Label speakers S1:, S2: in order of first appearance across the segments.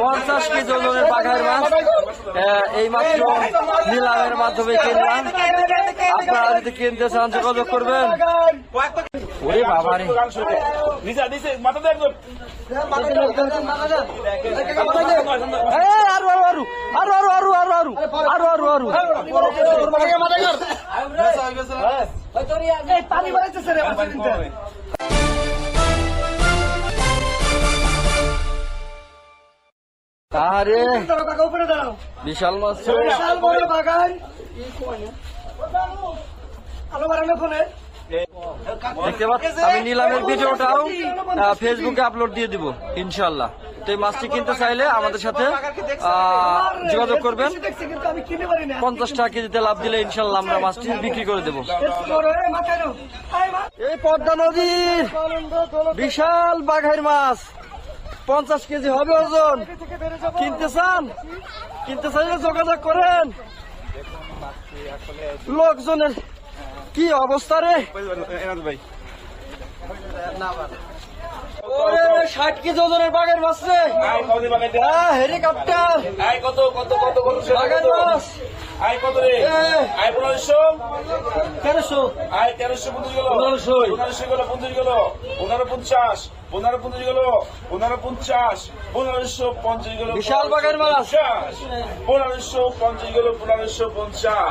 S1: পঞ্চাশ কেজি ওজনের বাঘার মাছ এই মাত্র নিলামের মাধ্যমে কিনলাম আপনারা যদি কিনতে চান যোগাযোগ করবেন ওরে বাবা রে
S2: আরও আরও আরও আরও
S1: আরও আরও আরও আরও আরও আরও আরও আরে বিশাল মাছ। তো। দেখতে পাচ্ছেন আমি নিলামের ভিডিওটাও ফেসবুকে আপলোড দিয়ে দিব ইনশাল্লাহ তো এই মাছটি কিনতে চাইলে আমাদের সাথে যোগাযোগ করবেন। পঞ্চাশ টাকা কেজিতে লাভ দিলে ইনশাল্লাহ আমরা মাছটি বিক্রি করে দেবো। এই পদ্মা নদীর বিশাল বাঘের মাছ। পঞ্চাশ কেজি হবে ওজন। কিনতে চান? কিনতে চাইলে যোগাযোগ করেন। লোকজনের কি অবস্থা রে?
S2: ভাই।
S1: ষাট কেজি ওজনের বাঘের মাছ রে। হেলিকপ্টার।
S2: আই কত কত কত কত
S1: বাঘের মাছ।
S2: আই কত রে। আই পনেরোশো?
S1: তেরোশো।
S2: আই তেরোশো পঞ্চাশ গেল।
S1: পনেরোশো।
S2: পনেরোশো গেল পঞ্চাশ গেল। পনেরো পঞ্চাশ পনেরো পঞ্চাশ গেল। পনেরো পঞ্চাশ পনেরোশো পঞ্চাশ গেল।
S1: বিশাল বাঘের মাছ।
S2: পনেরোশো পঞ্চাশ গেল পনেরোশো পঞ্চাশ।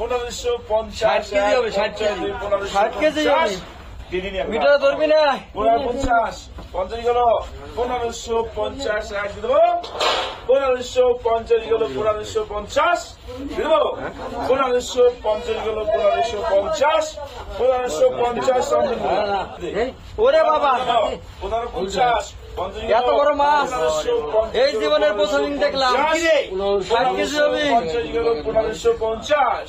S2: পনেরোশো পঞ্চাশ
S1: 60 কেজি হবে, 60 কেজি।
S2: পনেরোশো
S1: 60 কেজি হবে।
S2: পঞ্চাশ। দিয়ে দিন একবার।
S1: মিটার ধরবি না
S2: পনেরো পঞ্চাশ পঞ্চাশ গেল পনেরোশো পঞ্চাশ দেবো পনেরোশো পঞ্চাশ গেল পনেরোশো পঞ্চাশ দিয়ে পনেরোশো পঞ্চাশ গেল পনেরোশো পঞ্চাশ পনেরোশো পঞ্চাশ
S1: ওরে বাবা
S2: পনেরো পঞ্চাশ
S1: এত বড় মাছ। এই জীবনের প্রথম দিন দেখলাম। ষাট কেজি হবে।
S2: পঞ্চাশ।